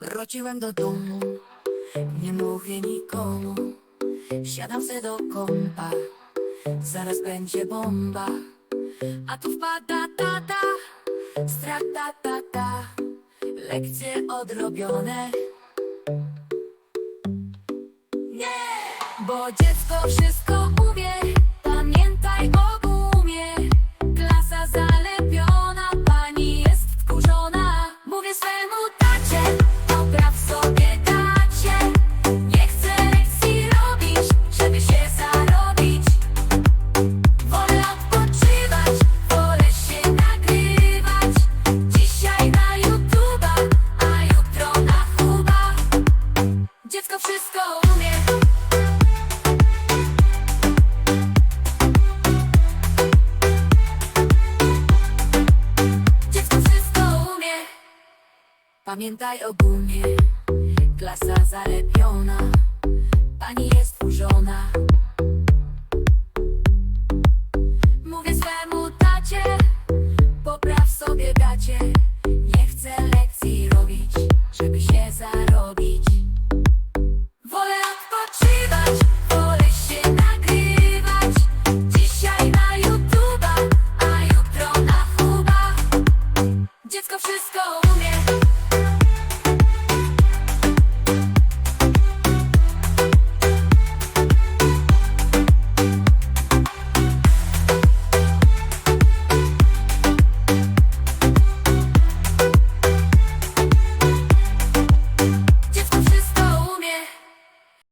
Wróciłem do domu, nie mówię nikomu. Siadam se do kąpa, zaraz będzie bomba. A tu wpada tata, strach ta ta ta. Lekcje odrobione. Nie, bo dziecko wszystko wszystko umie. Dziecko wszystko umie. Pamiętaj o gumie, klasa zalepiona. Pani jest wkurzona. Mówię swemu tacie, popraw sobie gacie.